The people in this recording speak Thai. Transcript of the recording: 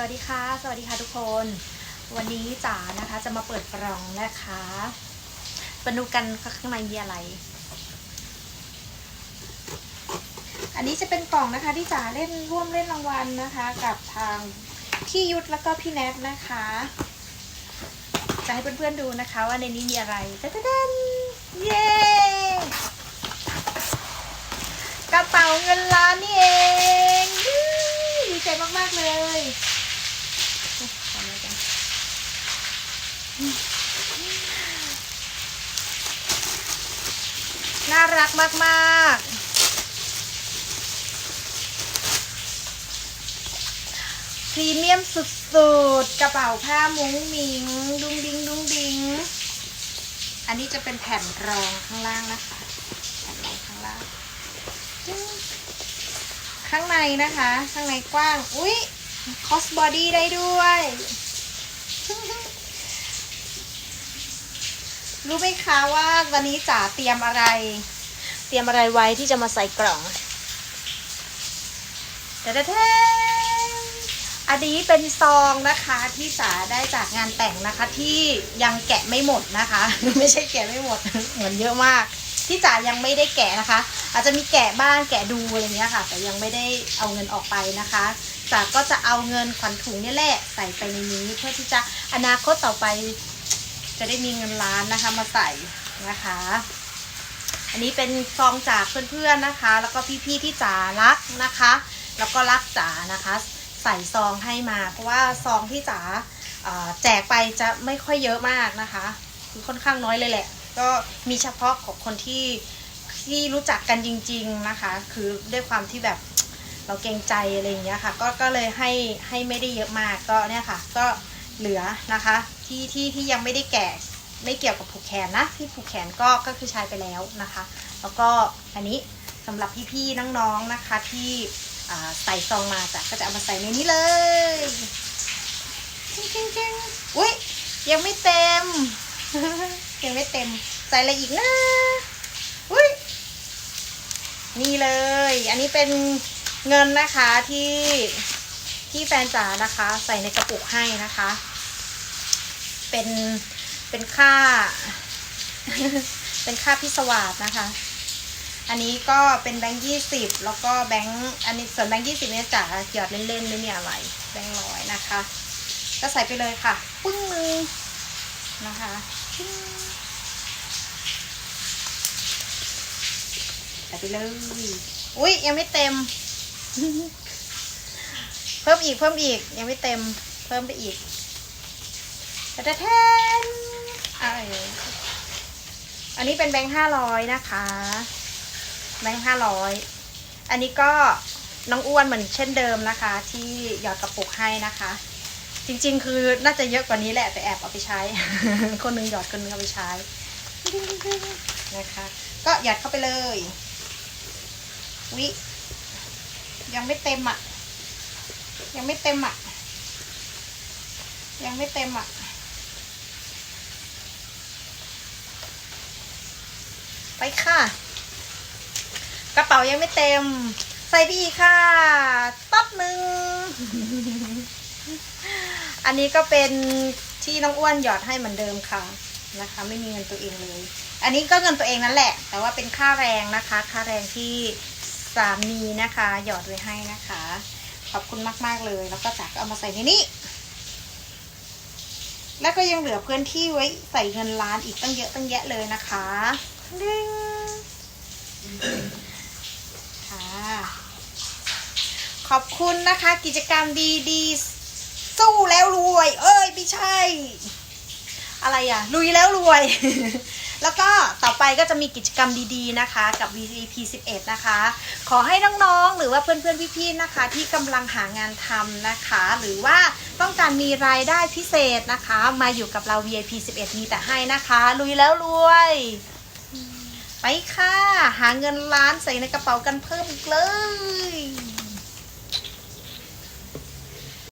สวัสดีค่ะ สวัสดีค่ะทุกคน วันนี้จ๋านะคะจะมาเปิดกล่องนะคะมาดูกันข้างในมีอะไร อันนี้จะเป็นกล่องนะคะที่จ๋าเล่นร่วมเล่นรางวัลนะคะ กับทางพี่ยุทธแล้วก็พี่แนทนะคะ จะให้เพื่อนๆดูนะคะว่าในนี้มีอะไรเตะดันเย้กระเป๋าเงินล้านนี่เองดีใจมากๆเลยทำอะไรกัน น่ารักมากๆ พรีเมียมสุดๆ กระเป๋าผ้ามุ้งมิง ดุงดิงดุงดิง อันนี้จะเป็นแผ่นรองข้างล่างนะคะ แผ่นรองข้างล่างจึ๊งข้างในนะคะ ข้างในกว้าง อุ๊ย คอสบอดี้ได้ด้วย รู้ไหมคะว่าวันนี้จ๋าเตรียมอะไร เตรียมอะไรไว้ที่จะมาใส่กล่องแต่แท้อันนี้เป็นซองนะคะที่จ๋าได้จากงานแต่งนะคะ ที่ยังแกะไม่หมดนะคะ ไม่ใช่แกะไม่หมดเหมือนเยอะมาก ที่จ๋ายังไม่ได้แกะนะคะ อาจจะมีแกะบ้างแกะดูอะไรเงี้ยค่ะ แต่ยังไม่ได้เอาเงินออกไปนะคะจ๋าก็จะเอาเงินขวัญถุงนี่แหละใส่ไปในนี้ เพื่อที่จะอนาคตต่อไป จะได้มีเงินล้านนะคะมาใส่นะคะ อันนี้เป็นซองจากเพื่อนๆนะคะ แล้วก็พี่ๆที่จ๋ารักนะคะ แล้วก็รักจ๋านะคะ ใส่ซองให้มา เพราะว่าซองที่จ๋าแจกไปจะไม่ค่อยเยอะมากนะคะ คือค่อนข้างน้อยเลยแหละ ก็มีเฉพาะของคนที่ที่รู้จักกันจริง ๆนะคะ คือด้วยความที่แบบเราเกรงใจอะไรอย่างเงี้ยค่ะ ก็ก็เลยให้ให้ไม่ได้เยอะมากก็เนี่ยค่ะ ก็เหลือนะคะ ที่ที่ที่ยังไม่ได้แกะไม่เกี่ยวกับผูกแขนนะที่ผูกแขนก็ก็คือใช้ไปแล้วนะคะ แล้วก็อันนี้สำหรับพี่ๆน้องๆนะคะที่ใส่ซองมาจ้ะก็จะเอามาใส่ในนี้เลยจริงจริงอุ้ยยังไม่เต็ม ยังไม่เต็มใส่อะไรอีกนะอุ้ยนี่เลย อันนี้เป็นเงินนะคะที่ที่แฟนจ๋านะคะ ใส่ในกระปุกให้นะคะ เป็นเป็นค่า เป็นค่าพิศวาสนะคะ อันนี้ก็เป็นแบงค์ยี่สิบแล้วก็แบงค์อันนี้ส่วนแบงค์ยี่สิบเนี่ยจ๋าหยอดเล่นๆไม่มีอะไรแบงค์ร้อยนะคะ ก็ใส่ไปเลยค่ะปึ้งมือนะคะใส่ไปเลยอุ้ยยังไม่เต็ม เพิ่มอีกเพิ่มอีกยังไม่เต็ม เพิ่มไปอีก แต่แทนอันนี้เป็นแบงค์ห้าร้อยนะคะ แบงค์ห้าร้อยอันนี้ก็น้องอ้วนเหมือนเช่นเดิมนะคะ ที่หยอดกระปุกให้นะคะ จริงๆ คือน่าจะเยอะกว่านี้แหละแต่แอบเอาไปใช้ คนหนึงหยอดคนหนึงเอาไปใช้นะคะ ก็หยอดเข้าไปเลยวิยังไม่เต็มอะ ยังไม่เต็มอะ ยังไม่เต็มอะ ไปค่ะ กระเป๋ายังไม่เต็ม ใส่ไปอีกค่ะต๊อบหนึ่งอันนี้ก็เป็นที่น้องอ้วนหยอดให้เหมือนเดิมค่ะนะคะ ไม่มีเงินตัวเองเลย อันนี้ก็เงินตัวเองนั่นแหละ แต่ว่าเป็นค่าแรงนะคะ ค่าแรงที่สามีนะคะ หยอดไว้ให้นะคะ ขอบคุณมากๆเลย แล้วก็จากก็เอามาใส่ในนี้แล้วก็ยังเหลือพื้นที่ไว้ใส่เงินล้านอีกตั้งเยอะตั้งแยะเลยนะคะ ดึงค่ะขอบคุณนะคะกิจกรรมดีๆ สู้แล้วรวย เอ้ยไม่ใช่ อะไรอะลุยแล้วรวย แล้วก็ต่อไปก็จะมีกิจกรรมดีๆนะคะ กับ VP 11 นะคะ ขอให้น้องๆ หรือว่าเพื่อนๆ พี่ๆ นะคะ ที่กำลังหางานทำนะคะ หรือว่าต้องการมีรายได้พิเศษนะคะ มาอยู่กับเรา VIP 11 มีแต่ให้นะคะ ลุยแล้วรวย ไปค่ะ หาเงินล้านใส่ในกระเป๋ากันเพิ่มอีกเลย